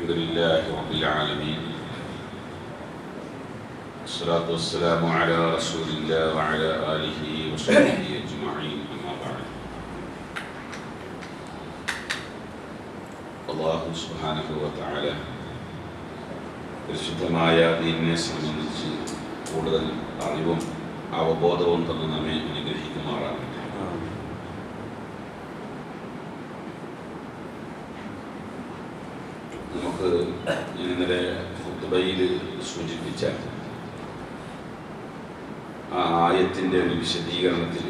الحمد لله رب العالمين الصلاة والسلام على رسول الله وعلى آله وصحبه أجمعين أما بعد അള്ളാഹു സുബാനഹുവല പരിശുദ്ധമായ ദീനിനെ സംബന്ധിച്ച് കൂടുതൽ അറിവും അവബോധവും തന്നെ നമ്മെ അനുഗ്രഹിക്കുമാറാകട്ടെ നമുക്ക് ഇന്നലെ ഹുത്തുബയിൽ സൂചിപ്പിച്ച ആ ആയത്തിന്റെ ഒരു വിശദീകരണത്തിൽ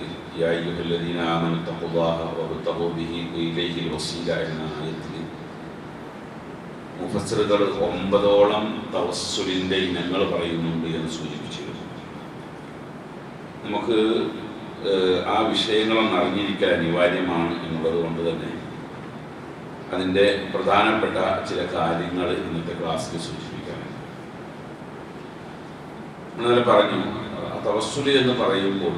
എന്ന ആയത്തിൽ മുഫസറുകൾ ഒമ്പതോളം തവസ്സുലിന്റെ ഇനങ്ങൾ പറയുന്നുണ്ട് എന്ന് സൂചിപ്പിച്ചിരുന്നു. നമുക്ക് ആ വിഷയങ്ങളൊന്ന് അറിഞ്ഞിരിക്കാൻ അനിവാര്യമാണ് എന്നുള്ളത് കൊണ്ട് തന്നെ അതിന്റെ പ്രധാനപ്പെട്ട ചില കാര്യങ്ങൾ ഇന്നത്തെ ക്ലാസ്സിൽ സൂചിപ്പിക്കാനുണ്ട് ഇന്നലെ പറഞ്ഞു തവസ്സുലി എന്ന് പറയുമ്പോൾ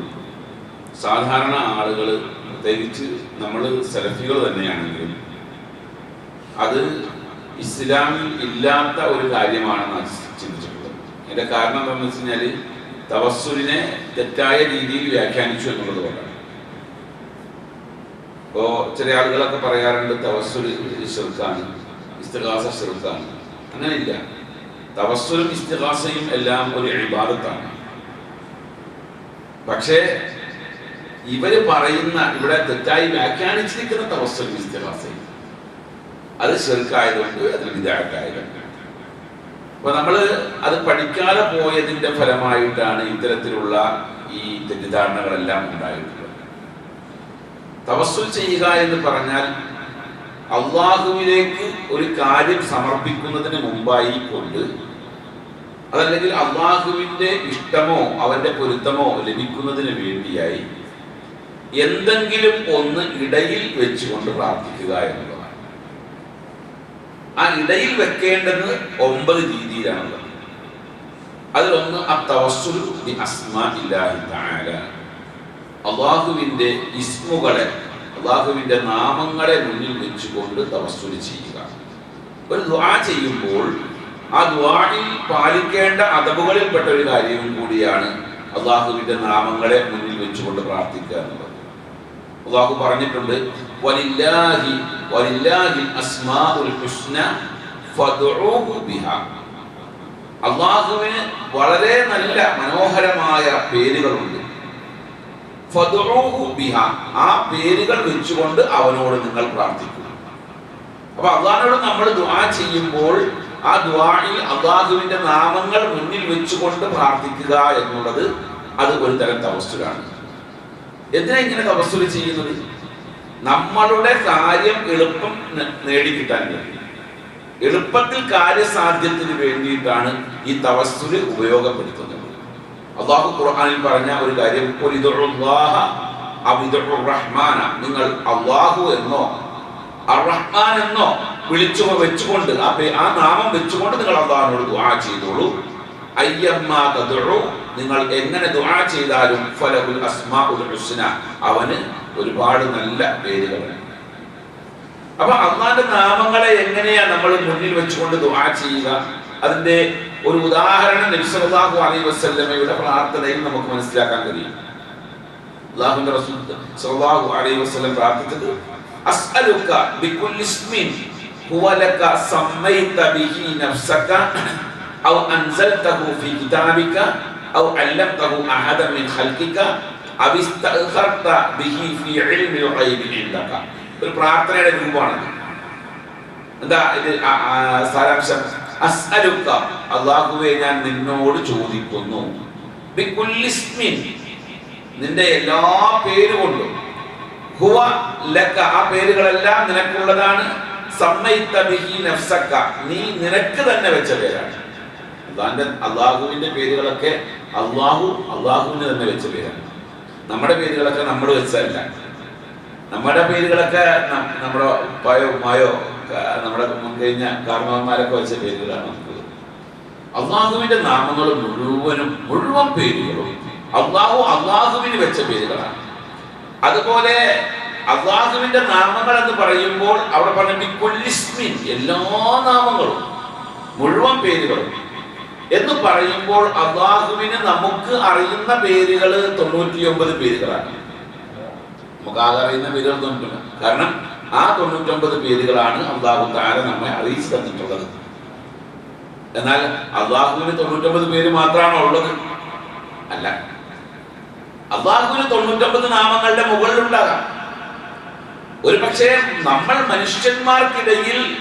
സാധാരണ ആളുകൾ പ്രത്യേകിച്ച് നമ്മൾ സെലഫികൾ തന്നെയാണെങ്കിലും അത് ഇസ്ലാമിൽ ഇല്ലാത്ത ഒരു കാര്യമാണെന്ന് ചിന്തിച്ചിട്ടുള്ളത്. അതിന്റെ കാരണം എന്താണെന്ന് വെച്ച് കഴിഞ്ഞാൽ തവസ്സുലിനെ തെറ്റായ രീതിയിൽ വ്യാഖ്യാനിച്ചു എന്നുള്ളത് കൊണ്ടാണ്. ഇപ്പോ ചില ആളുകളൊക്കെ പറയാറുണ്ട് തവസ്സുൽ ഷിർക്കാണ് ഇസ്തിഹാസ ശിർക്കാണ് അങ്ങനെയില്ല. തവസ്സുലും ഇസ്തിഹാസയും എല്ലാം ഒരു ഇബാദത്താണ്. പക്ഷേ ഇവർ പറയുന്ന ഇവിടെ തെറ്റായി വ്യാഖ്യാനിച്ചിരിക്കുന്ന തവസ്സുലും ഇസ്തിഹാസയും അത് ചെറുക്കായതുകൊണ്ട് അതിൽ വിദാട്ടായതുണ്ട് അപ്പൊ നമ്മൾ അത് പഠിക്കാതെ പോയതിന്റെ ഫലമായിട്ടാണ് ഇത്തരത്തിലുള്ള ഈ തെറ്റിദ്ധാരണകളെല്ലാം ഉണ്ടായിട്ടുള്ളത് തവസ്സുൽ ചെയ്യുക എന്ന് പറഞ്ഞാൽ അള്ളാഹുവിലേക്ക് ഒരു കാര്യം സമർപ്പിക്കുന്നതിന് മുമ്പായി കൊണ്ട് അതല്ലെങ്കിൽ അള്ളാഹുവിന്റെ ഇഷ്ടമോ അവന്റെ പൊരുത്തമോ ലഭിക്കുന്നതിന് വേണ്ടിയായി എന്തെങ്കിലും ഒന്ന് ഇടയിൽ വെച്ചുകൊണ്ട് പ്രാർത്ഥിക്കുക എന്നുള്ളതാണ്. ആ ഇടയിൽ വെക്കേണ്ടത് ഒമ്പത് രീതിയിലാണുള്ളത്. അതിലൊന്ന് തവസ്സുൽ ബി അസ്മാഇല്ലാഹി തആല അള്ളാഹുവിന്റെ ഇസ്മുകളെ അള്ളാഹുവിന്റെ നാമങ്ങളെ മുന്നിൽ വെച്ചുകൊണ്ട് തവസ്തുരി ചെയ്യുക. ഒരു ദ്വാ ചെയ്യുമ്പോൾ ആ ദ്വായിൽ പാലിക്കേണ്ട അതവുകളിൽപ്പെട്ട ഒരു കാര്യവും കൂടിയാണ് അള്ളാഹുവിന്റെ നാമങ്ങളെ മുന്നിൽ വെച്ചുകൊണ്ട് പ്രാർത്ഥിക്കുക എന്നുള്ളത്. അള്ളാഹു പറഞ്ഞിട്ടുണ്ട് വലില്ലാഹി വലില്ലാഹി അസ്മാഉൽ ബിഹാ. അള്ളാഹുവിന് വളരെ നല്ല മനോഹരമായ പേരുകളുണ്ട്. ബിഹാ. ആ പേരുകൾ വെച്ചുകൊണ്ട് അവനോട് നിങ്ങൾ പ്രാർത്ഥിക്കുക അപ്പൊ അള്ളാഹിനോട് നമ്മൾ ദുആ ചെയ്യുമ്പോൾ ആ ദുആയിൽ അള്ളാഹുവിന്റെ നാമങ്ങൾ മുന്നിൽ വെച്ചുകൊണ്ട് പ്രാർത്ഥിക്കുക എന്നുള്ളത് അത് ഒരു തരം തവസ്സുലാണ് എന്തിനാ ഇങ്ങനെ തപസ്സുൽ ചെയ്യുന്നത്? നമ്മളുടെ കാര്യം എളുപ്പം നേടിക്കിട്ടാൻ വേണ്ടി. എളുപ്പത്തിൽ കാര്യസാധ്യത്തിന് വേണ്ടിയിട്ടാണ് ഈ തവസ്സുൽ ഉപയോഗപ്പെടുത്തുന്നത്. അള്ളാഹു ഖുർആാനിൽ പറഞ്ഞ ഒരു കാര്യം "ഖുൽ ഇദ്ഉല്ലാഹ അവ റഹ്മാന നിങ്ങൾ അള്ളാഹു എന്നോ അർ-റഹ്മാൻ എന്നോ വിളിച്ചു വെച്ചുകൊണ്ട് ആ നാമം വെച്ചുകൊണ്ട് നിങ്ങൾ അള്ളാഹിനോട് ദുആ ചെയ്തോളൂ. നിങ്ങൾ എങ്ങനെ ദുആ ചെയ്താലും ഫലഹുൽ അസ്മാഉൽ ഹുസ്ന അവന് ഒരുപാട് നല്ല പേരുകളുണ്ട് അപ്പൊ അള്ളാന്റെ നാമങ്ങളെ എങ്ങനെയാ നമ്മൾ മുന്നിൽ വെച്ചുകൊണ്ട് ദുആ ചെയ്യുക? അതിന്റെ ഒരു ഉദാഹരണം നബി സല്ലല്ലാഹു അലൈഹി വസല്ലമയുടെ പ്രാർത്ഥനയിൽ നമുക്ക് മനസ്സിലാക്കാൻ കഴിയും. അള്ളാഹുവിന്റെ റസൂൽ സല്ലല്ലാഹു അലൈഹി വസല്ലം പ്രാർത്ഥിച്ചത് അസ്അലുക ബികുല്ലി ഇസ്മിൻ ഹുവ ലക സമ്മൈത ബിഹി നഫ്സക ഔ അൻസൽതഹു ഫീ കിതാബിക ഔ അല്ലംതഹു അഹദൻ മിൻ ഖൽഖിക ഔ ഇസ്തഅഖർത ബിഹി ഫീ ഇൽമിൽ ഗൈബി ഇൻദക. ഒരു പ്രാർത്ഥനയുടെ രൂപമാണ് എന്താ ഇത്? സാരാംശം. അസ്അലുക അള്ളാഹുവെ ഞാൻ നിന്നോട് ചോദിക്കുന്നു. നിന്റെ എല്ലാ പേരുകൊണ്ടും. ഹുവ ലക ആ പേരുകളെല്ലാം നിനക്കുള്ളതാണ്. സമ്മൈത്ത ബിഹി നഫ്സക നീ നിനക്ക് തന്നെ വെച്ച പേരാണ്. അള്ളാഹിന്റെ അള്ളാഹുവിന്റെ പേരുകളൊക്കെ അള്ളാഹു അള്ളാഹുവിന് തന്നെ വെച്ച പേരാണ്. നമ്മുടെ പേരുകളൊക്കെ നമ്മൾ വെച്ചതല്ല. നമ്മുടെ പേരുകളൊക്കെ നമ്മുടെ ഉപ്പായോ ഉമ്മായോ നമ്മുടെ മുൻകഴിഞ്ഞ കാരണവന്മാരൊക്കെ വെച്ച പേരുകളാണ് നമുക്ക്. അള്ളാഹുവിന്റെ നാമങ്ങൾ മുഴുവനും മുഴുവൻ പേരുകളും അള്ളാഹു അള്ളാഹുവിന് വെച്ച പേരുകളാണ്. അതുപോലെ അള്ളാഹുവിന്റെ നാമങ്ങൾ എന്ന് പറയുമ്പോൾ അവിടെ പറഞ്ഞിസ്മിൻ എല്ലാ നാമങ്ങളും മുഴുവൻ പേരുകളും എന്ന് പറയുമ്പോൾ അള്ളാഹുവിന് നമുക്ക് അറിയുന്ന പേരുകൾ തൊണ്ണൂറ്റിയൊമ്പത് പേരുകളാണ്. നമുക്ക് ആകെ അറിയുന്ന പേരുകൾ തൊണ്ണൂറ്റി കാരണം ആ തൊണ്ണൂറ്റൊമ്പത് പേരുകളാണ് അള്ളാഹു താര നമ്മെ അറിയിച്ചു തന്നിട്ടുള്ളത്. എന്നാൽ അള്ളാഹുവിന് തൊണ്ണൂറ്റൊമ്പത് പേര് മാത്രമാണോ ഉള്ളത്? അല്ല. അള്ളാഹുവിന് തൊണ്ണൂറ്റൊമ്പത് നാമങ്ങളുടെ മുകളിലുണ്ടാകാം ഒരു പക്ഷേ നമ്മൾ മനുഷ്യന്മാർക്കിടയിൽ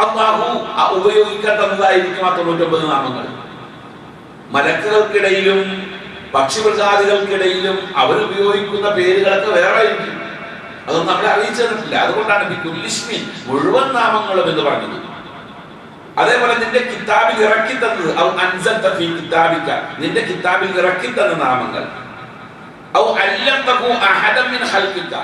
അള്ളാഹു ഉപയോഗിക്കാൻ തന്നതായിരിക്കും ആ തൊണ്ണൂറ്റൊമ്പത് നാമങ്ങൾ. മലക്കുകൾക്കിടയിലും പക്ഷിമൃഗാദികൾക്കിടയിലും അവരുപയോഗിക്കുന്ന പേരുകളൊക്കെ വേറെ ആയിരിക്കും അതൊന്നും നമ്മളെ അറിയിച്ചു അതുകൊണ്ടാണ് ഈ കുല്ലിഷ്മി മുഴുവൻ നാമങ്ങളും എന്ന് പറഞ്ഞത്. അതേപോലെ നിന്റെ കിതാബിൽ ഇറക്കി തന്നത് ഔ അൻസൽത ഫീ കിതാബിക. നിന്റെ കിതാബിൽ ഇറക്കി തന്ന നാമങ്ങൾ. ഔ അല്ലംതഹു അഹദൻ മിൻ ഖൽഖിക.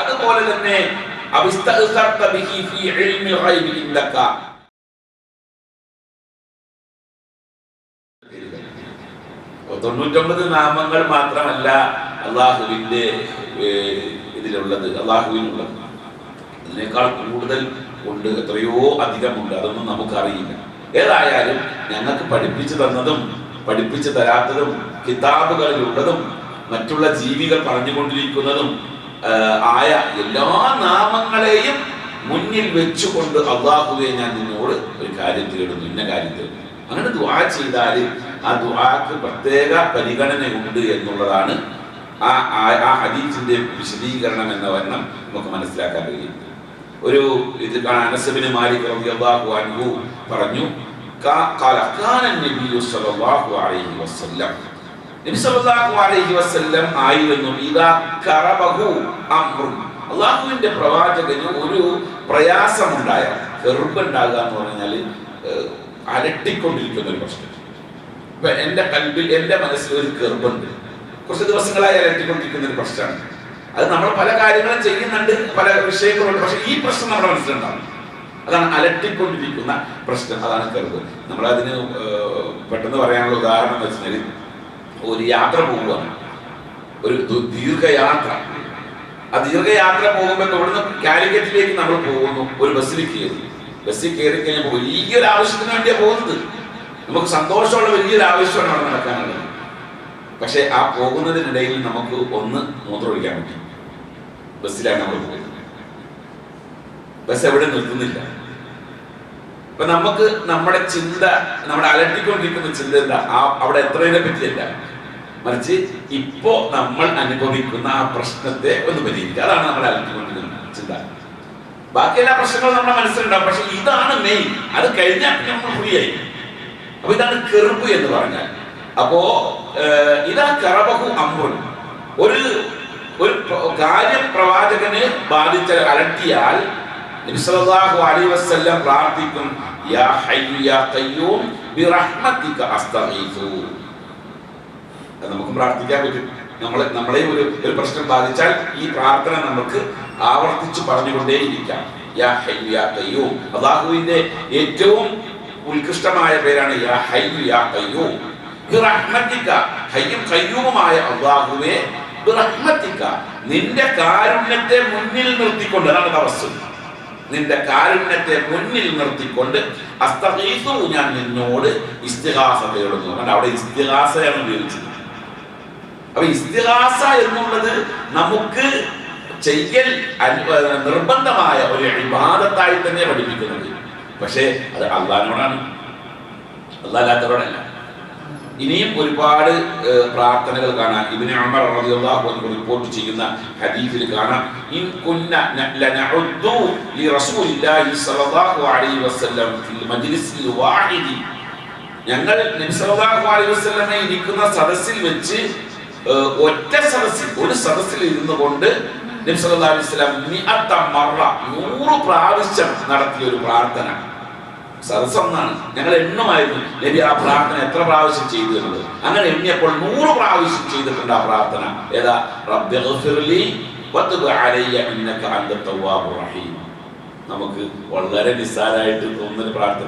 അതുപോലെ തന്നെ അവിസ്തഅ്സർത ബിഹി ഫീ ഇൽമി ഗൈബി ഇൻദക തൊണ്ണൂറ്റൊമ്പത് നാമങ്ങൾ മാത്രമല്ല അള്ളാഹുവിന്റെ ഇതിലുള്ളത് അള്ളാഹുവിനുള്ളത്. അതിനേക്കാൾ കൂടുതൽ ഉണ്ട് എത്രയോ അധികമുണ്ട് അതൊന്നും നമുക്കറിയില്ല. ഏതായാലും ഞങ്ങൾക്ക് പഠിപ്പിച്ചു തന്നതും പഠിപ്പിച്ചു തരാത്തതും കിതാബുകളിലുള്ളതും മറ്റുള്ള ജീവികൾ പറഞ്ഞുകൊണ്ടിരിക്കുന്നതും ആയ എല്ലാ നാമങ്ങളെയും മുന്നിൽ വെച്ചുകൊണ്ട് അള്ളാഹുവെ ഞാൻ നിന്നോട് ഒരു കാര്യം തേടുന്നു ഇന്ന കാര്യം തേടുന്നു. അങ്ങനെ ദുആ ചെയ്താൽ ആ ദുആക്ക് പ്രത്യേക പരിഗണനയുണ്ട് എന്നുള്ളതാണ് ആ ആ- ഹദീസിന്റെ വിശദീകരണം എന്ന വണ്ണം നമുക്ക് മനസ്സിലാക്കാൻ കഴിയും. ഒരു ഇത് അനസബിന് മാലിക് റളിയല്ലാഹു അൻഹു പറഞ്ഞു ഖാല കാന നബിയു സല്ലല്ലാഹു അലൈഹി വസല്ലം. നബി സല്ലല്ലാഹു അലൈഹി വസല്ലം ആയിരുന്നു ഇദാ കറബഹു അംറു അള്ളാഹുവിന്റെ പ്രവാചകന് ഒരു പ്രയാസമുണ്ടായാൽ ഗർഭുണ്ടാകുക എന്ന് പറഞ്ഞാൽ അരട്ടിക്കൊണ്ടിരിക്കുന്ന ഒരു പ്രശ്നം. ഇപ്പൊ എന്റെ കൽബിൽ എന്റെ മനസ്സിൽ ഒരു ഗർഭുണ്ട് കുറച്ച് ദിവസങ്ങളായി അലട്ടിക്കൊണ്ടിരിക്കുന്ന ഒരു പ്രശ്നമാണ്. അത് നമ്മൾ പല കാര്യങ്ങളും ചെയ്യുന്നുണ്ട് പല വിഷയങ്ങളുണ്ട് പക്ഷെ ഈ പ്രശ്നം നമ്മുടെ മനസ്സിലുണ്ടാവും. അതാണ് അലട്ടിക്കൊണ്ടിരിക്കുന്ന പ്രശ്നം അതാണ് ഗർഭം നമ്മളതിന് പെട്ടെന്ന് പറയാനുള്ള ഉദാഹരണം എന്ന് വെച്ചാൽ ഒരു യാത്ര പോവുകയാണ് ഒരു ദീർഘയാത്ര. ആ ദീർഘയാത്ര പോകുമ്പോൾ ഇവിടുന്ന് കാലിക്കറ്റിലേക്ക് നമ്മൾ പോകുന്നു ഒരു ബസ്സിൽ കയറി. ബസ്സിൽ കയറി കഴിഞ്ഞപ്പോൾ വലിയൊരു ആവശ്യത്തിന് വേണ്ടിയാണ് പോകുന്നത്. നമുക്ക് സന്തോഷമുള്ള വലിയൊരു ആവശ്യമാണ് അവിടെ നടക്കാനുള്ളത്. പക്ഷെ ആ പോകുന്നതിനിടയിൽ നമുക്ക് ഒന്ന് മൂത്രമൊഴിക്കാൻ പറ്റും. ബസ്സിലാണ് നമ്മൾ പോകുന്നത് ബസ് എവിടെ നിൽക്കുന്നില്ല അപ്പൊ നമുക്ക് നമ്മുടെ ചിന്ത നമ്മുടെ അലട്ടിക്കൊണ്ടിരിക്കുന്ന ചിന്ത എന്താ? ആ അവിടെ എത്രയെ പറ്റിയല്ല. മറിച്ച് ഇപ്പോ നമ്മൾ അനുഭവിക്കുന്ന ആ പ്രശ്നത്തെ ഒന്ന് പരിഹരിക്കുക. അതാണ് നമ്മൾ അലട്ടിക്കൊണ്ടിരിക്കുന്ന ചിന്ത. ബാക്കി എല്ലാ പ്രശ്നങ്ങളും നമ്മുടെ മനസ്സിലുണ്ടാവും. പക്ഷെ ഇതാണ് മെയിൻ അത് കഴിഞ്ഞാൽ നമ്മൾ ഫ്രീ ആയി. അപ്പൊ ഇതാണ് കെറുപ്പ് എന്ന് പറഞ്ഞാൽ. അപ്പോ ഇതാ കറബഹു അമ്പുൻ ഒരു ഒരു കാര്യം പ്രവാചകന് ബാധിച്ച അലട്ടിയാൽ നബി സല്ലല്ലാഹു അലൈഹി വസല്ലം പ്രാർത്ഥിക്കും യാ ഹയ്യു യാ ഖയ്യൂം ബിറഹ്മതിക അസ്തഗീഥു അത് നമുക്ക് പ്രാർത്ഥിക്കാൻ പറ്റും. നമ്മളെ നമ്മളെ ഒരു ഒരു പ്രശ്നം ബാധിച്ചാൽ ഈ പ്രാർത്ഥന നമുക്ക് ആവർത്തിച്ച് പറഞ്ഞുകൊണ്ടേയിരിക്കാം. യാ ഹയ്യു യാ ഖയ്യൂം. അള്ളാഹുവിന്റെ ഏറ്റവും ഉത്കൃഷ്ടമായ പേരാണ് യാ ഹയ്യു യാ ഖയ്യൂം. ബിറഹ്മതിക ഹയ്യും ഖയ്യൂമുമായ അള്ളാഹുവേ ബിറഹ്മതിക നിന്റെ കാരുണ്യത്തെ മുന്നിൽ നിർത്തിക്കൊണ്ട് അതാണ് തവസ്സുൽ നിന്റെ കാരുണ്യത്തെ മുന്നിൽ നിർത്തിക്കൊണ്ട് അസ്തഹീസു ഞാൻ നിന്നോട് ഇസ്തിഹാസ തേടുന്നു. അവിടെ ഇസ്തിഹാസയാണ് ഉപയോഗിച്ചത്. അപ്പൊ ഇസ്തിഹാസ എന്നുള്ളത് നമുക്ക് ചെയ്യൽ നിർബന്ധമായ ഒരു ഇബാദത്തായി തന്നെ പഠിപ്പിക്കുന്നത്. പക്ഷേ അത് അള്ളഹാനോടാണ്. അള്ളാഹല്ലാത്തവരോടല്ല. ഇനിയും ഒരുപാട് പ്രാർത്ഥനകൾ കാണാം. ഇബ്നു ഉമർ റളിയല്ലാഹു അൻഹു റിപ്പോർട്ട് ചെയ്യുന്ന ഹദീസിൽ കാണാം. ഇൻ സ്വല്ലല്ലാഹു അലൈഹി വസല്ലം ഫിൽ ഞങ്ങൾ നബി അലൈഹി ഇരിക്കുന്ന സദസ്സിൽ വെച്ച് ഒറ്റ സദസ്സിൽ ഒരു സദസ്സിൽ ഇരുന്നു കൊണ്ട് നബി അലൈഹി വസല്ലം മറ നൂറ് പ്രാവശ്യം നടത്തിയ ഒരു പ്രാർത്ഥന. സദസ് ഒന്നാണ് ഞങ്ങൾ എണ്ണമായിരുന്നു. നബി ആ പ്രാർത്ഥന എത്ര പ്രാവശ്യം ചെയ്തിട്ടുണ്ട് അങ്ങനെ എണ്ണിയപ്പോൾ നൂറ് പ്രാവശ്യം ചെയ്തിട്ടുണ്ട് ആ പ്രാർത്ഥന. ഏതാ? നമുക്ക് വളരെ നിസ്സാരമായിട്ട് തോന്നുന്ന ഒരു പ്രാർത്ഥന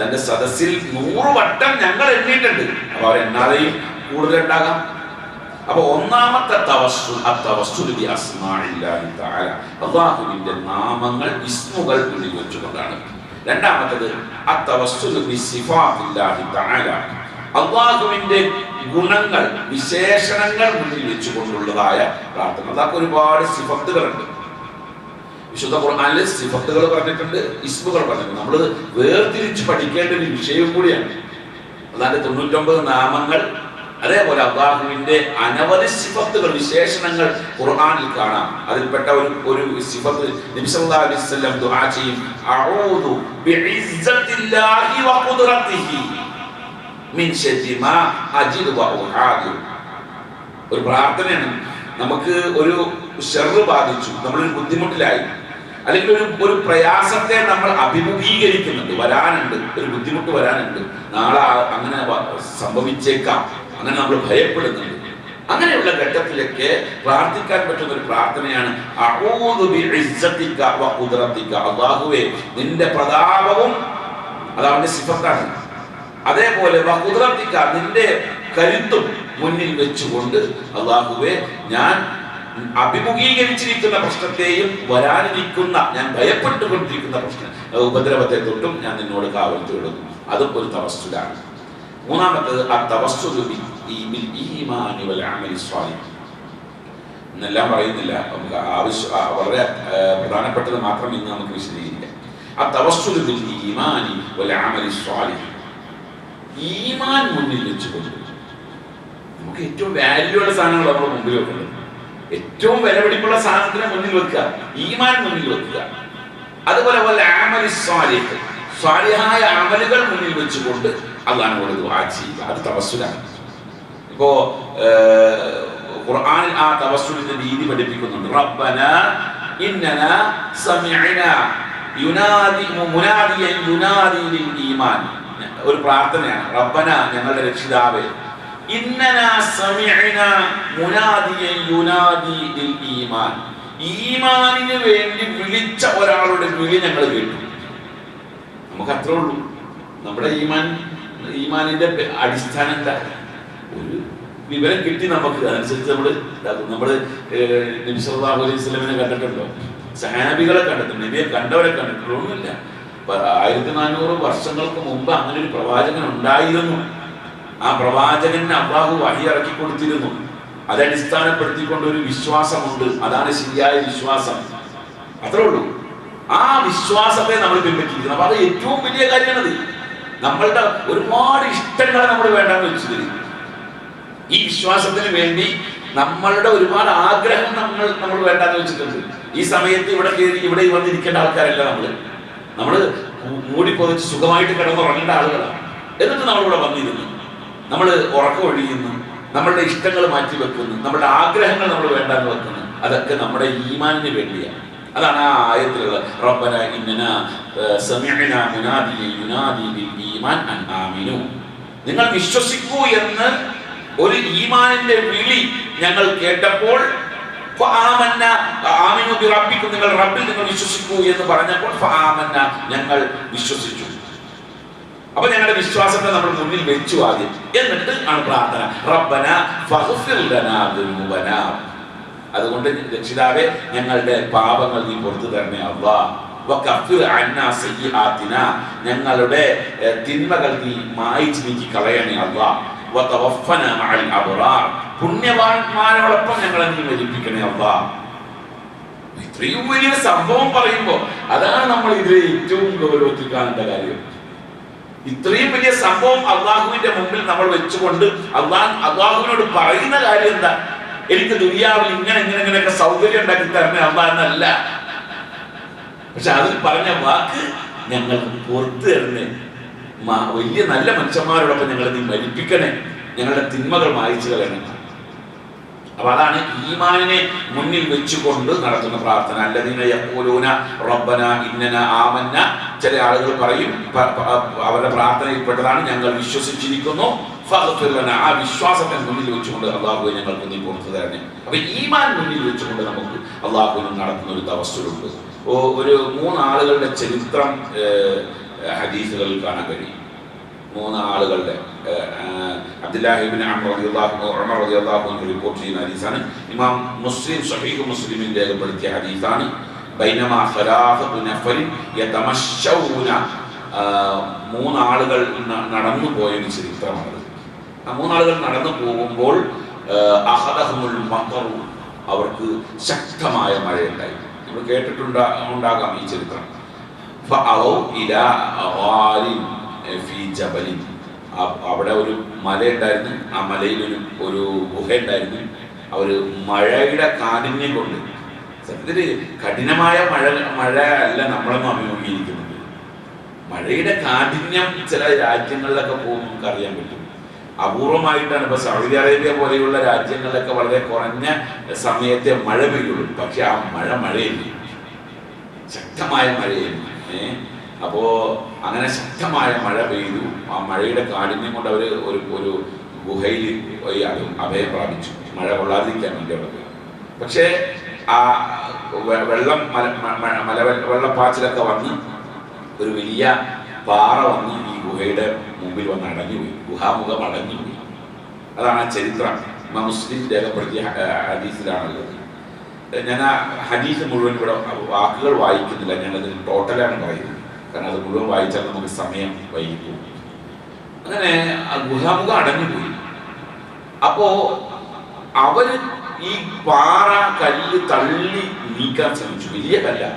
തന്റെ സദസ്സിൽ നൂറ് വട്ടം ഞങ്ങൾ എണ്ണിയിട്ടുണ്ട്. അപ്പൊ കൂടുതൽ ഉണ്ടാകാം. അപ്പൊ ഒന്നാമത്തെ അല്ലാഹുവിന്റെ നാമങ്ങൾ ഇസ്മുകൾ വിളി വെച്ചുകൊണ്ടാണ്. രണ്ടാമത്തത് അള്ളാഹുവിന്റെ ഗുണങ്ങൾ വിശേഷണങ്ങൾ മുന്നിൽ വെച്ചുകൊണ്ടുള്ളതായ പ്രാർത്ഥന. അതൊക്കെ ഒരുപാട് സിഫത്തുകളുണ്ട്. വിശുദ്ധ ഖുർആനിൽ സിഫത്തുകൾ പറഞ്ഞിട്ടുണ്ട് ഇസ്മുകൾ പറഞ്ഞിട്ടുണ്ട്. നമ്മൾ വേർതിരിച്ച് പഠിക്കേണ്ട ഒരു വിഷയം കൂടിയാണ്. അതായത് തൊണ്ണൂറ്റൊമ്പത് നാമങ്ങൾ അതേപോലെ അള്ളാഹുവിന്റെ അനവധി സിഫത്തുകൾ വിശേഷണങ്ങൾ ഖുർആാനിൽ കാണാം. അതിൽപ്പെട്ട ഒരു ഒരു സിഫത്ത് നബി ദുആ ചെയ്യും. അഊദു മിൻ ഒരു പ്രാർത്ഥനയാണ്. നമുക്ക് ഒരു ഷെറ് ബാധിച്ചു നമ്മളൊരു ബുദ്ധിമുട്ടിലായി. അല്ലെങ്കിൽ ഒരു ഒരു പ്രയാസത്തെ നമ്മൾ അഭിമുഖീകരിക്കുന്നുണ്ട് വരാനുണ്ട് ഒരു ബുദ്ധിമുട്ട് വരാനുണ്ട്. നാളെ അങ്ങനെ സംഭവിച്ചേക്കാം. അങ്ങനെ നമ്മൾ ഭയപ്പെടുന്നുണ്ട്. അങ്ങനെയുള്ള ഘട്ടത്തിലൊക്കെ പ്രാർത്ഥിക്കാൻ പറ്റുന്ന ഒരു പ്രാർത്ഥനയാണ് അഊദു ബിഇസ്സതിക വ ഖുദ്റതിക അല്ലാഹുവേ നിന്റെ പ്രതാപവും അത് അവന്റെ സിഫത്താണ്. അതേപോലെ നിന്റെ കരുത്തും മുന്നിൽ വെച്ചുകൊണ്ട് അള്ളാഹുവെ ഞാൻ അഭിമുഖീകരിച്ചിരിക്കുന്ന പ്രശ്നത്തെയും വരാനിരിക്കുന്ന ഞാൻ ഭയപ്പെട്ടുകൊണ്ടിരിക്കുന്ന പ്രശ്നം ഉപദ്രവത്തെ തൊട്ടും ഞാൻ നിന്നോട് കാവൽ തേടുന്നു. അതും ഒരു തവസ്സുലാണ് മൂന്നാമത്തത് എന്നെല്ലാം പറയുന്നില്ല. നമുക്ക് ആവശ്യം വളരെ പ്രധാനപ്പെട്ടത് മാത്രം ഇന്ന് നമുക്ക് വിശദീകരിക്കാം. ആ തവസ്സുലു ബിൽ ഈമാനി വൽ അമലി സ്വാലിഹ്. ഈമാൻ മുന്നിൽ വെച്ചുകൊണ്ട് നമുക്ക് ഏറ്റവും വാല്യൂ ഉള്ള സാധനങ്ങൾ നമ്മുടെ മുമ്പിൽ വെക്കുന്നത് ഏറ്റവും വിലപിടിപ്പുള്ള സാധനത്തിനെ മുന്നിൽ വെക്കുക. ഈമാൻ മുന്നിൽ വെക്കുക. അതുപോലെ പോലെ ആമലി സ്വാലിഹ്. സ്വാലിഹായ അമലുകൾ മുന്നിൽ വെച്ചുകൊണ്ട് അള്ളാഹിനോട് ദുആ ചെയ്യുക. അത് തവസ്സുലാണ്. ഇപ്പോ ഖുർആനിൽ ആ തവസ്സുലിന്റെ രീതി പഠിപ്പിക്കുന്നുണ്ട്. റബ്ബന ഇന്നന സമിഅന യുനാദി മുനാദിയൻ യുനാദി ലിൽ ഈമാൻ. ഒരു പ്രാർത്ഥനയാണ്. റബ്ബന ഞങ്ങളുടെ രക്ഷിതാവേ. ഇന്നന സമിഅന മുനാദിയൻ യുനാദി ലിൽ ഈമാൻ. ഈമാനിന് വേണ്ടി വിളിച്ച ഒരാളുടെ വിളി ഞങ്ങൾ കേട്ടു. നമുക്ക് അത്രേ ഉള്ളൂ. നമ്മുടെ ഈമാൻ ഈമാനിന്റെ അടിസ്ഥാനം എന്താ? ഒരു വിവരം കിട്ടി നമുക്ക് അതനുസരിച്ച് നമ്മൾ നമ്മൾ നബി സല്ലല്ലാഹു അലൈഹി കണ്ടിട്ടുണ്ടോ? സഹാബികളെ കണ്ടിട്ടുണ്ട് നബിയെ കണ്ടവരെ കണ്ടിട്ടുള്ളൊന്നുമില്ല ആയിരത്തി നാനൂറ് വർഷങ്ങൾക്ക് മുമ്പ് അങ്ങനെ ഒരു പ്രവാചകൻ ഉണ്ടായിരുന്നു. ആ പ്രവാചകന് അള്ളാഹു വഴി ഇറക്കി കൊടുത്തിരുന്നു. അതടിസ്ഥാനപ്പെടുത്തിക്കൊണ്ട് ഒരു വിശ്വാസമുണ്ട്. അതാണ് ശരിയായ വിശ്വാസം. അത്രേ ഉള്ളൂ. ആ വിശ്വാസത്തെ നമ്മൾ പിൻപറ്റിയിരിക്കുന്നു അപ്പൊ അത് ഏറ്റവും വലിയ കാര്യമാണത്. നമ്മളുടെ ഒരുപാട് ഇഷ്ടങ്ങളെ നമ്മൾ വേണ്ടാന്ന് വെച്ചത്. ഈ വിശ്വാസത്തിന് വേണ്ടി നമ്മളുടെ ഒരുപാട് ആഗ്രഹം നമ്മൾ നമ്മൾ വേണ്ടാന്ന് വെച്ചിട്ടുണ്ട്. ഈ സമയത്ത് ഇവിടെ കയറി ഇവിടെ വന്നിരിക്കേണ്ട ആൾക്കാരല്ല നമ്മൾ നമ്മൾ മൂടി പൊതിച്ച് സുഖമായിട്ട് കിടന്നുറങ്ങേണ്ട ആളുകളാണ്. എന്നിട്ട് നമ്മളിവിടെ വന്നിരുന്നു. നമ്മൾ ഉറക്കം ഒഴിയുന്നു. നമ്മളുടെ ഇഷ്ടങ്ങൾ മാറ്റി വെക്കുന്നു. നമ്മളുടെ ആഗ്രഹങ്ങൾ നമ്മൾ വേണ്ടാന്ന് വെക്കുന്നു. അതൊക്കെ നമ്മുടെ ഈമാനിന് വേണ്ടിയാണ് അതാണ് ആ ആയത്തിലുള്ള റബ്ബന ഇന്നന സമിഅന മുനാദിയ യുനാദി ഈമാൻ അൻ ആമിനു നിങ്ങൾ വിശ്വസിക്കൂ എന്ന് ഒരു ഈമാനിന്റെ വിളി ഞങ്ങൾ കേട്ടപ്പോൾ ആമിനു റബ്ബിക്കും നിങ്ങൾ റബ്ബിൽ നിങ്ങൾ വിശ്വസിക്കൂ എന്ന് പറഞ്ഞപ്പോൾ ഫാമന്ന ഞങ്ങൾ വിശ്വസിച്ചു. അപ്പൊ ഞങ്ങളുടെ വിശ്വാസത്തെ നമ്മൾ മുന്നിൽ വെച്ചു ആദ്യം. എന്നിട്ട് ആണ് പ്രാർത്ഥന. റബ്ബന അതുകൊണ്ട് രക്ഷിതാവെ ഞങ്ങളുടെ പാപങ്ങൾ നീ പുറത്തു തരണേ അള്ളാ. വകഫിർ അന്നാ സയ്യിആത്തിന ഞങ്ങളുടെ തിന്മകൾ നീ മായിച്ച് നീക്കി കളയണേ അള്ളാ. പുണ്യവാന്മാരോടൊപ്പം ഞങ്ങളെ നീ മരിപ്പിക്കണേ അള്ളാ. ഇത്രയും വലിയ സംഭവം പറയുമ്പോൾ അതാണ് നമ്മൾ ഇതിലെ ഏറ്റവും ഗൗരവത്തിൽ കാണേണ്ട കാര്യം. ഇത്രയും വലിയ സംഭവം അള്ളാഹുവിന്റെ മുമ്പിൽ നമ്മൾ വെച്ചുകൊണ്ട് അള്ളാഹ് അള്ളാഹുവിനോട് പറയുന്ന കാര്യം എന്താ? എനിക്ക് ദുനിയാവിൽ ഇങ്ങനെ ഇങ്ങനെ ഇങ്ങനെയൊക്കെ സൗകര്യം ഉണ്ടാക്കി തരണേ അള്ളാഹ് എന്നല്ല. പക്ഷെ അതിൽ പറഞ്ഞ വാക്ക് ഞങ്ങൾ പുറത്തു തരണേ വലിയ നല്ല മനുഷ്യന്മാരോടൊപ്പം ഞങ്ങളെ നീ മരിപ്പിക്കണേ. ഞങ്ങളുടെ തിന്മകൾ മായിച്ചു കളയണം. അപ്പൊ അതാണ് ഈമാനിനെ മുന്നിൽ വെച്ചുകൊണ്ട് നടത്തുന്ന പ്രാർത്ഥന. യഖൂലൂന റബ്ബന ഇന്നന ആമന്ന. ചില ആളുകൾ പറയും അവരുടെ പ്രാർത്ഥനയിൽപ്പെട്ടതാണ് ഞങ്ങൾ വിശ്വസിച്ചിരിക്കുന്നു. ആ വിശ്വാസത്തെ മുന്നിൽ വെച്ചുകൊണ്ട് അള്ളാഹുവെ ഞങ്ങൾക്ക് നീ പുറത്തു തരണേ. അപ്പൊ ഈമാൻ മുന്നിൽ വെച്ചുകൊണ്ട് നമുക്ക് അള്ളാഹുവിനും നടത്തുന്ന ഒരു തവസ്സുലുണ്ട് ഒ- ഒരു മൂന്നാളുകളുടെ ചരിത്രം ഹദീസുകളിൽ കാണാൻ കഴിയും. മൂന്ന് ആളുകളുടെ അബ്ദുല്ലാഹിബിൻ അൻഹു റിപ്പോർട്ട് ചെയ്യുന്ന ഹദീസാണ്. ഇമാം മുസ്ലിം ഷഹീഖ് മുസ്ലിമിൽ രേഖപ്പെടുത്തിയ ഹദീസാണ്. മൂന്നാളുകൾ നടന്നു പോയ ഒരു ചരിത്രമാണത്. ആ മൂന്നാളുകൾ നടന്നു പോകുമ്പോൾ അവർക്ക് ശക്തമായ മഴയുണ്ടായി. നമ്മൾ കേട്ടിട്ടുണ്ടാ ഉണ്ടാകാം ഈ ചരിത്രം. അവിടെ ഒരു മലയുണ്ടായിരുന്നു. ആ മലയിൽ ഒരു ഒരു ഗുഹ ഉണ്ടായിരുന്നു അവർ മഴയുടെ കാഠിന്യം കൊണ്ട്. സത്യത്തിൽ കഠിനമായ മഴ മഴ അല്ല നമ്മളൊന്നും അഭിമുഖീകരിക്കുന്നത്. മഴയുടെ കാഠിന്യം ചില രാജ്യങ്ങളിലൊക്കെ പോകുമ്പോൾ നമുക്ക് അറിയാൻ പറ്റും. അപൂർവമായിട്ടാണ് ഇപ്പൊ സൗദി അറേബ്യ പോലെയുള്ള രാജ്യങ്ങളിലൊക്കെ വളരെ കുറഞ്ഞ സമയത്തെ മഴ പെയ്യുള്ളൂ. പക്ഷെ ആ മഴ മഴയില്ല? ശക്തമായ മഴയില്ല? അപ്പോൾ അപ്പോ അങ്ങനെ ശക്തമായ മഴ പെയ്തു. ആ മഴയുടെ കാഠിന്യം കൊണ്ട് അവർ ഒരു ഒരു ഗുഹയിൽ പോയി അത് അഭയം പ്രാപിച്ചു. മഴ കൊള്ളാതിരിക്കാൻ വേണ്ടി അവിടെ പക്ഷേ ആ വെള്ളം മല മല വെള്ളപ്പാച്ചിലൊക്കെ വന്ന് ഒരു വലിയ പാറ വന്ന് ഈ ഗുഹയുടെ മുമ്പിൽ വന്ന് അടഞ്ഞുപോയി. ഗുഹാമുഖം അടഞ്ഞുപോയി. അതാണ് ആ ചരിത്രം. മുസ്ലിം രേഖപ്പെടുത്തിയ ഹദീസിലാണുള്ളത്. ഞാൻ ആ ഹദീസ് മുഴുവൻ ഇവിടെ വാക്കുകൾ വായിക്കുന്നില്ല. ഞാനത് ടോട്ടലാണ് പറയുന്നത്. കാരണം അത് മുഴുവൻ വായിച്ചാൽ നമുക്ക് സമയം വൈകിപ്പോകും. അങ്ങനെ ആ ഗുഹാമുഖം അടഞ്ഞുപോയി. അപ്പോ അവർ ഈ പാറ കല്ല് തള്ളി നീക്കാൻ ശ്രമിച്ചു. വലിയ കല്ല.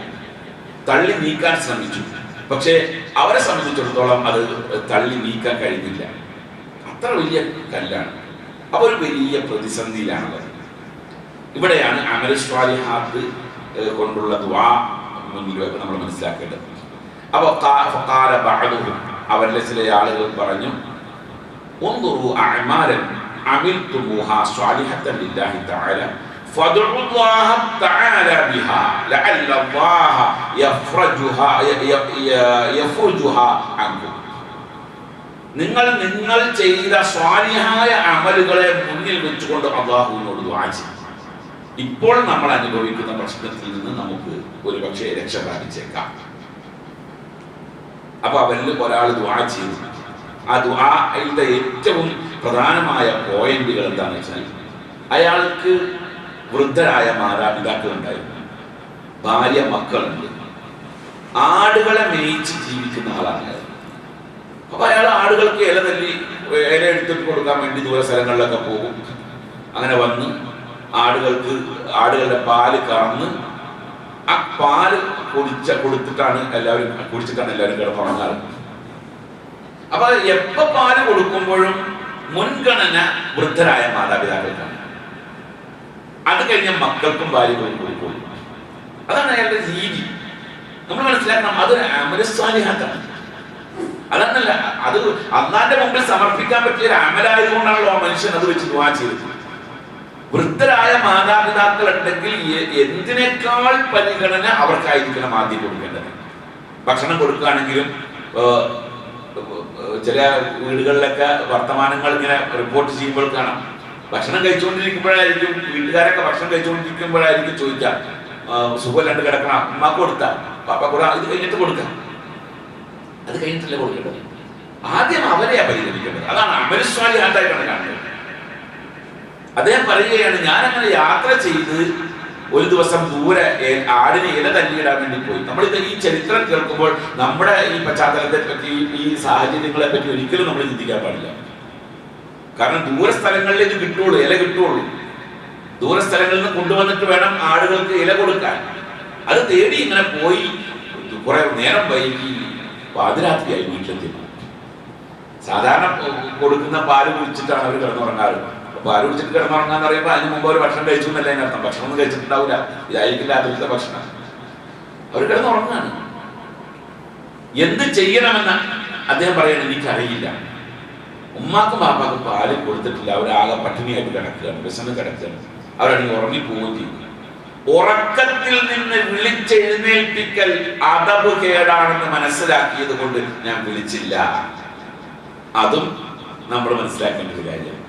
തള്ളി നീക്കാൻ ശ്രമിച്ചു. പക്ഷേ അവരെ സംബന്ധിച്ചിടത്തോളം അത് തള്ളി നീക്കാൻ കഴിഞ്ഞില്ല. അത്ര വലിയ കല്ലാണ്. അപ്പോൾ വലിയ പ്രതിസന്ധിയിലാണുള്ളത്. ഇവിടെയാണ് അമൽ സ്വാലിഹാത്ത് കൊണ്ടുള്ള ദ്വാ മുന്നിൽ നമ്മൾ മനസ്സിലാക്കേണ്ടത്. അപ്പോൾ അവരിലെ ചില ആളുകൾ പറഞ്ഞു ഒന്നുറു അമാരൻ അമിൽ തുമുഹ സ്വാലിഹത്തൻ ഇല്ലാഹി താരം فادعوا الله تعالى بها لعل الله يفرجها ي- ي- ي- يفرجها عنكم നിങ്ങൾ നിങ്ങൾ ചെയ്ത സ്വാലിഹായ അമലുകളെ മുന്നിൽ വെച്ചുകൊണ്ട് അള്ളാഹുവിനോട് ദ്വാ ചെയ്യും ഇപ്പോൾ നമ്മൾ അനുഭവിക്കുന്ന പ്രശ്നത്തിൽ നിന്ന് നമുക്ക് ഒരുപക്ഷെ രക്ഷ പ്രാപിച്ചേക്കാം അപ്പൊ അവരിൽ ഒരാൾ ദ്വാ ചെയ്തു ആ ദ്വായുടെ ഏറ്റവും പ്രധാനമായ പോയിന്റുകൾ എന്താണെന്ന് വെച്ചാൽ അയാൾക്ക് വൃദ്ധരായ മാതാപിതാക്കൾ ഉണ്ടായിരുന്നു ഭാര്യ മക്കളുണ്ട്. ആടുകളെ മേയിച്ച് ജീവിക്കുന്ന ആളാണ് അപ്പൊ അയാൾ ആടുകൾക്ക് ഇല നെല്ലി ഇല എടുത്തിട്ട് കൊടുക്കാൻ വേണ്ടി ദൂര സ്ഥലങ്ങളിലൊക്കെ പോകും. അങ്ങനെ വന്ന് ആടുകൾക്ക് ആടുകളുടെ പാൽ കറന്ന് ആ പാൽ കുടിച്ച കൊടുത്തിട്ടാണ് എല്ലാവരും കുടിച്ചിട്ടാണ് എല്ലാവരും കിടന്നുറങ്ങാറ്. അപ്പൊ എപ്പോ പാൽ കൊടുക്കുമ്പോഴും മുൻഗണന വൃദ്ധരായ മാതാപിതാക്കൾക്കാണ്. അത് കഴിഞ്ഞ മക്കൾക്കും ഭാര്യകൾക്കും പോയി. അതാണ് അയാളുടെ രീതി. നമ്മൾ മനസ്സിലാക്കണം അതൊരു അമരസ്വാലിഹാത്താണ് അതെന്നല്ല അത് അന്നാന്റെ മുമ്പിൽ സമർപ്പിക്കാൻ പറ്റിയ ഒരു അമലായതുകൊണ്ടാണല്ലോ ആ മനുഷ്യൻ അത് വെച്ച് ദുവാ ചെയ്തത്. വൃദ്ധരായ മാതാപിതാക്കൾ ഉണ്ടെങ്കിൽ എന്തിനേക്കാൾ പരിഗണന അവർക്കായിരിക്കണം ആദ്യം കൊടുക്കേണ്ടത്? ഭക്ഷണം കൊടുക്കുകയാണെങ്കിലും ചില വീടുകളിലൊക്കെ വർത്തമാനങ്ങൾ ഇങ്ങനെ റിപ്പോർട്ട് ചെയ്യുമ്പോൾ കാണാം. ഭക്ഷണം കഴിച്ചുകൊണ്ടിരിക്കുമ്പോഴായിരിക്കും വീട്ടുകാരൊക്കെ ഭക്ഷണം കഴിച്ചുകൊണ്ടിരിക്കുമ്പോഴായിരിക്കും ചോദിക്കാം സുഖം സുഖമില്ലാണ്ട് കിടക്കണം അമ്മയ്ക്ക് കൊടുക്കാം പാപ്പ കൂടെ ഇത് കഴിഞ്ഞിട്ട് കൊടുക്കാം. അത് കഴിഞ്ഞിട്ടല്ലേ കൊടുക്കേണ്ടത്? ആദ്യം അവരെയാ പരിഗണിക്കേണ്ടത്. അതാണ് അമരസ്വാലിഹാത്തായിട്ടാണ് കാണുന്നത്. അദ്ദേഹം പറയുകയാണ് ഞാൻ അങ്ങനെ യാത്ര ചെയ്ത് ഒരു ദിവസം ദൂരെ ആടിനെ ഇല തല്ലിയിടാൻ വേണ്ടി പോയി. നമ്മളിത് ഈ ചരിത്രം കേൾക്കുമ്പോൾ നമ്മുടെ ഈ പശ്ചാത്തലത്തെ പറ്റി ഈ സാഹചര്യങ്ങളെ പറ്റി ഒരിക്കലും നമ്മൾ ചിന്തിക്കാൻ പാടില്ല. കാരണം ദൂര ഇത് കിട്ടുള്ളൂ ഇല കിട്ടുള്ളൂ. ദൂര സ്ഥലങ്ങളിൽ നിന്ന് കൊണ്ടുവന്നിട്ട് വേണം ആടുകൾക്ക് ഇല കൊടുക്കാൻ. അത് തേടി ഇങ്ങനെ പോയി കുറെ നേരം വൈകി പാതിരാത്രിയായി വീട്ടിലെത്തി സാധാരണ കൊടുക്കുന്ന പാൽ കുടിച്ചിട്ടാണ് അവർ കിടന്നുറങ്ങാറ്. പാൽ കുടിച്ചിട്ട് കിടന്നുറങ്ങാന്ന് പറയുമ്പോൾ അതിന് മുമ്പ് അവർ ഭക്ഷണം കഴിച്ചു എന്നല്ല അതിനർത്ഥം. ഭക്ഷണം ഒന്നും കഴിച്ചിട്ടുണ്ടാവില്ല ഇതായിരിക്കില്ല അതിലത്തെ ഭക്ഷണം. അവർ കിടന്നുറങ്ങാണ്. എന്ത് ചെയ്യണമെന്ന് അദ്ദേഹം പറയണം എനിക്കറിയില്ല. ഉമ്മാക്കും ബാപ്പാക്കും പാൽ കൊടുത്തിട്ടില്ല. അവരാകെ പട്ടിണിയായിട്ട് കിടക്കുകയാണ്. വിശന്ന് കിടക്കുകയാണ്. അവരാണെങ്കിൽ ഉറങ്ങിപ്പോവുകയും ചെയ്യും ഉറക്കത്തിൽ നിന്ന് വിളിച്ചെഴുന്നേൽപ്പിക്കൽ അതവ് കേടാണെന്ന് മനസ്സിലാക്കിയത് കൊണ്ട് ഞാൻ വിളിച്ചില്ല. അതും നമ്മൾ മനസ്സിലാക്കേണ്ട ഒരു കാര്യം.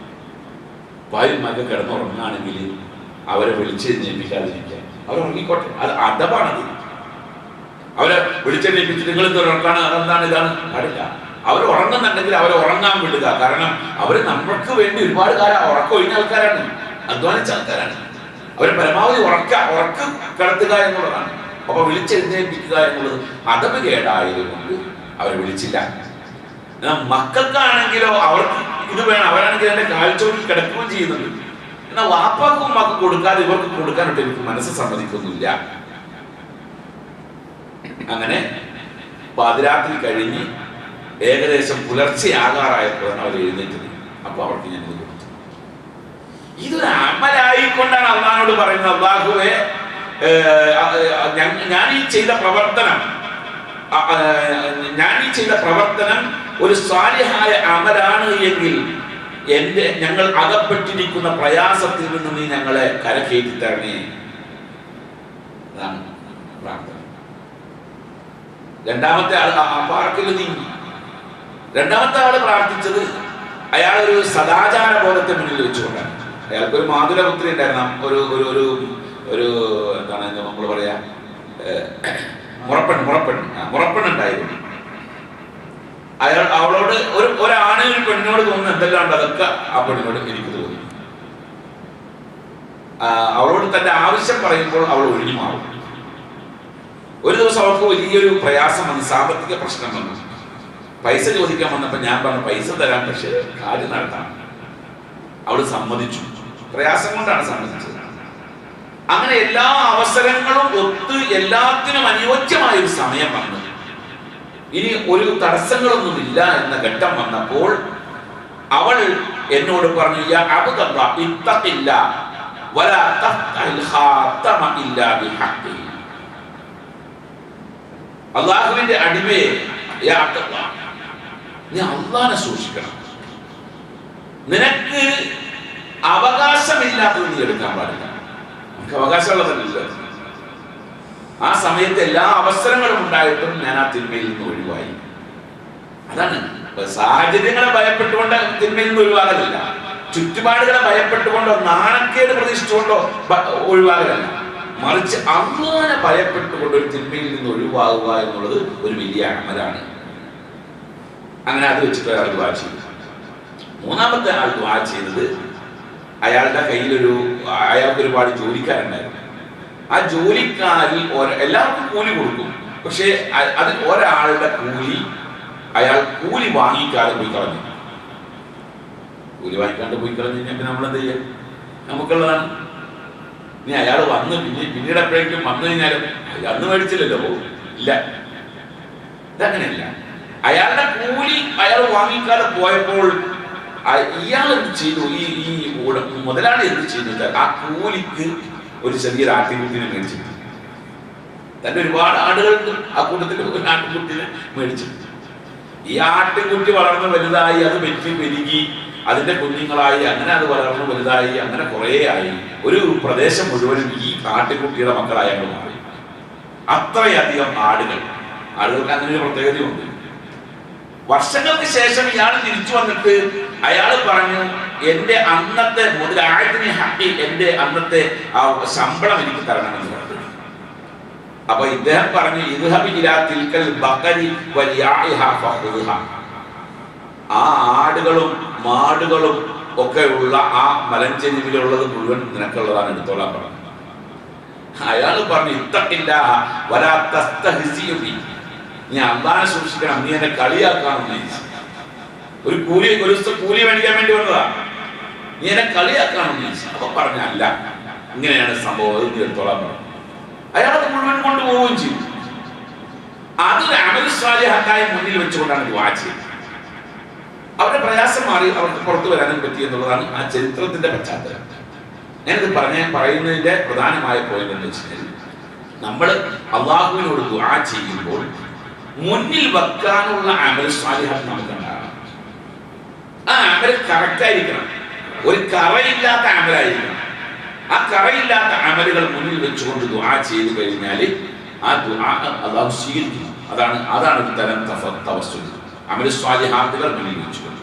ഭാര്യമാർക്ക് കിടന്നുറങ്ങുകയാണെങ്കിൽ അവരെ വിളിച്ചെഴുന്നേൽപ്പിക്കാതിരിക്കാൻ അവർ ഉറങ്ങിക്കോട്ടെ. അത് അതവാണത് അവരെ വിളിച്ചെഴുന്നേൽപ്പിച്ചിട്ട് നിങ്ങൾ ഇത് ഉറക്കാണ്? അതെന്താണ്? ഇതാണ്. പാടില്ല. അവർ ഉറങ്ങുന്നുണ്ടെങ്കിൽ അവർ ഉറങ്ങാൻ വിടുക. കാരണം അവർ നമ്മൾക്ക് വേണ്ടി ഒരുപാട് കാലം ഉറക്കം ഒഴിഞ്ഞ ആൾക്കാരാണ്. അധ്വാനിച്ച ആൾക്കാരാണ്. അവർ പരമാവധി ഉറക്ക ഉറക്ക കിടത്തുക എന്നുള്ളതാണ്. അപ്പൊ വിളിച്ചെഴുന്നേൽപ്പിക്കുക എന്നുള്ളത് അതവ് കേടായതുകൊണ്ട് അവരെ വിളിച്ചില്ല. എന്നാൽ മക്കൾക്കാണെങ്കിലോ അവർക്ക് ഇത് വേണം. അവരാണെങ്കിൽ എന്റെ കാൽച്ചോട്ടിൽ കിടക്കുകയും ചെയ്യുന്നുണ്ട്. എന്നാൽ വാപ്പാക്കും ഉമ്മാക്കും കൊടുക്കാതെ ഇവർക്ക് കൊടുക്കാനായിട്ട് എനിക്ക് മനസ്സ് സമ്മതിക്കുന്നില്ല. അങ്ങനെ പാതിരാത്രി കഴിഞ്ഞ് ഏകദേശം പുലർച്ചെ ആകാറായപ്പോഴാണ് അവർ എഴുന്നേറ്റത് അപ്പോൾ അവർക്ക് ഞാൻ ഇത് കൊടുത്തു. ഇതൊരു അമലായിക്കൊണ്ടാണ് അള്ളഹാനോട് പറയുന്നത്. അള്ളാഹുവെ ഞാൻ- ഈ ചെയ്ത പ്രവർത്തനം ഞാൻ ഈ ചെയ്ത പ്രവർത്തനം ഒരു സ്വാലിഹായ അമലാണ് എങ്കിൽ എന്റെ ഞങ്ങൾ അകപ്പെട്ടിരിക്കുന്ന പ്രയാസത്തിൽ നിന്ന് നീ ഞങ്ങളെ കരകയറ്റി തരണേ. പ്രാർത്ഥന. രണ്ടാമത്തെ പാർക്കിൽ നീങ്ങി. രണ്ടാമത്തെ ആൾ പ്രാർത്ഥിച്ചത് അയാൾ ഒരു സദാചാര ബോധത്തെ മുന്നിൽ വെച്ചുകൊണ്ടാണ്. അയാൾക്ക് ഒരു മാതുരപുത്രി ഉണ്ടായിരുന്നു. ഒരു ഒരു ഒരു ഒരു എന്താണ് നമ്മൾ പറയാ മുറപ്പൺ മുറപ്പെണ്ണ് മുറപ്പെണ്ണ് ഉണ്ടായിരുന്നു. അയാൾ അവളോട് ഒരു ഒരാണ് ഒരു പെണ്ണിനോട് തോന്നുന്ന എന്തെല്ലാം അതൊക്കെ ആ പെണ്ണിനോട് എനിക്ക് തോന്നി. അവളോട് തന്റെ ആവശ്യം പറയുമ്പോൾ അവൾ ഒഴിഞ്ഞു മാറും. ഒരു ദിവസം അവൾക്ക് വലിയൊരു പ്രയാസം വന്നു സാമ്പത്തിക പ്രശ്നം വന്നു. പൈസ ചോദിക്കാൻ വന്നപ്പോൾ ഞാൻ പറഞ്ഞു പൈസ തരാം പക്ഷെ കാര്യം നടത്താം അവൾ സമ്മതിച്ചു. പ്രയാസം കൊണ്ടാണ് സമ്മതിച്ചത്. അങ്ങനെ എല്ലാ അവസരങ്ങളും ഒത്ത് എല്ലാത്തിനും അനുയോജ്യമായ ഒരു സമയം വന്നു. ഇനി ഒരു തടസ്സങ്ങളൊന്നുമില്ല എന്ന ഘട്ടം വന്നപ്പോൾ അവൾ എന്നോട് പറഞ്ഞു അള്ളാഹുവിന്റെ അടിമയെ നീ അള്ളാനെ സൂക്ഷിക്കണം. നിനക്ക് അവകാശമില്ലാത്തത് നീ എടുക്കാൻ പാടില്ല. നിനക്ക് അവകാശമുള്ളതല്ല ആ സമയത്ത് എല്ലാ അവസരങ്ങളും ഉണ്ടായിട്ടും ഞാൻ ആ തിന്മയിൽ നിന്ന് ഒഴിവായി. അതാണ്. സാഹചര്യങ്ങളെ ഭയപ്പെട്ടുകൊണ്ട് തിന്മയിൽ നിന്ന് ഒഴിവാകലില്ല. ചുറ്റുപാടുകളെ ഭയപ്പെട്ടുകൊണ്ടോ നാണക്കേട് പ്രതീക്ഷിച്ചുകൊണ്ടോ ഒഴിവാകലല്ല. മറിച്ച് അള്ളാനെ ഭയപ്പെട്ടുകൊണ്ട് ഒരു തിന്മയിൽ നിന്ന് ഒഴിവാകുക എന്നുള്ളത് ഒരു വലിയ അമലാണ്. അങ്ങനെ അത് വെച്ചിട്ട് അയാൾ ദ്വാ ചെയ്തു. മൂന്നാമത്തെ ആൾ ദ്വാ ചെയ്തത് അയാളുടെ കയ്യിലൊരു അയാൾക്ക് ഒരുപാട് ജോലിക്കാരുണ്ടായിരുന്നു. ആ ജോലിക്കാരിൽ എല്ലാവർക്കും കൂലി കൊടുക്കും. പക്ഷേ അത് അതിൽ ഒരാളുടെ കൂലി അയാൾ കൂലി വാങ്ങിക്കാതെ പോയി കളഞ്ഞു. കൂലി വാങ്ങിക്കാണ്ട് പോയി കളഞ്ഞു കഴിഞ്ഞാൽ പിന്നെ നമ്മൾ എന്ത് ചെയ്യാം? നമുക്കുള്ളതാണ്. ഇനി അയാൾ വന്ന് പിന്നെ പിന്നീട് എപ്പോഴേക്കും വന്നു കഴിഞ്ഞാലും അന്ന് മേടിച്ചില്ലല്ലോ ഇല്ല. ഇതങ്ങനെയല്ല. അയാളുടെ കൂലി അയാൾ വാങ്ങിക്കാതെ പോയപ്പോൾ ഇയാൾ എന്ത് ചെയ്തു? ഈ ഈ മുതലാളി എന്ത് ചെയ്തു? ആ കൂലിക്ക് ഒരു ചെറിയ ആട്ടിൻകുട്ടിനെ മേടിച്ചു തന്നെ ഒരുപാട് ആടുകളുണ്ട് ആ കൂട്ടത്തിൽ ഒരു ആട്ടിൻകുട്ടിനെ മേടിച്ചു ഈ ആട്ടിൻകുട്ടി വളർന്ന് വലുതായി അത് വെറ്റി പെരുകി അതിന്റെ കുഞ്ഞുങ്ങളായി അങ്ങനെ അത് വളർന്ന് വലുതായി അങ്ങനെ കുറേ ആയി. ഒരു പ്രദേശം മുഴുവനും ഈ ആട്ടിൻകുട്ടിയുടെ മക്കളായി മാറി. അത്രയധികം ആടുകൾ. ആടുകൾക്ക് അങ്ങനെ ഒരു പ്രത്യേകതയുണ്ട്. വർഷങ്ങൾക്ക് ശേഷം ഇയാൾ തിരിച്ചു വന്നിട്ട് അയാൾ പറഞ്ഞു എന്റെ അന്നത്തെ മുതലായതിനെ ഹാപ്പി എന്റെ അന്നത്തെ ആ ശമ്പളം എനിക്ക് തരണമെന്ന് പറഞ്ഞു. അപ്പൊ ഇദ്ദേഹം പറഞ്ഞു ആ ആടുകളും മാടുകളും ഒക്കെ ഉള്ള ആ മലഞ്ചെരിവിലുള്ളത് മുഴുവൻ നിനക്കുള്ളതാണ് എടുത്തോളാൻ പറഞ്ഞു. അയാൾ പറഞ്ഞു തസ്തഹ്സിയു ബി. നീ അള്ളാനെ സൂക്ഷിക്കണം നീ എന്നെ കളിയാക്കാണെന്ന് ഒരു കൂലി ഒരു ദിവസം കൂലി മേടിക്കാൻ വേണ്ടി വന്നതാ. നീ എന്നെ കളിയാക്കാണെന്ന് അപ്പൊ പറഞ്ഞല്ല ഇങ്ങനെയാണ് സംഭവം അയാളത് എടുത്തോളാൻ അത് മുഴുവൻ കൊണ്ടുപോവുകയും ചെയ്തു. അതൊരു അമൽ സ്വാലിഹാക്കായി മുന്നിൽ വെച്ചുകൊണ്ടാണ് ദുആ ചെയ്തത്. അവരുടെ പ്രയാസം മാറി അവർക്ക് പുറത്തു വരാനും പറ്റി എന്നുള്ളതാണ് ആ ചരിത്രത്തിന്റെ പശ്ചാത്തലം. ഞാനിത് പറഞ്ഞ പറയുന്നതിന്റെ പ്രധാനമായ പോയിന്റ് എന്ന് വെച്ചാൽ നമ്മൾ അള്ളാഹുവിനോട് ദുആ ചെയ്യുമ്പോൾ മുന്നിൽ വെക്കാനുള്ള അമൽ സ്വാധീനം നമുക്ക് ഉണ്ടാകണം ആ അമൽ കറക്റ്റ് ആയിരിക്കണം ഒരു കറയില്ലാത്ത അമലായിരിക്കണം. ആ കറയില്ലാത്ത അമലുകൾ മുന്നിൽ വെച്ചുകൊണ്ട് ദുആ ചെയ്തു കഴിഞ്ഞാൽ ആ ദുആ അള്ളാഹു സ്വീകരിക്കുന്നു. അതാണ് അതാണ് ഒരു തരം തവസ്സുൽ. അമൽ സ്വാലിഹാത്തുകൾ മുന്നിൽ വെച്ചുകൊണ്ട്.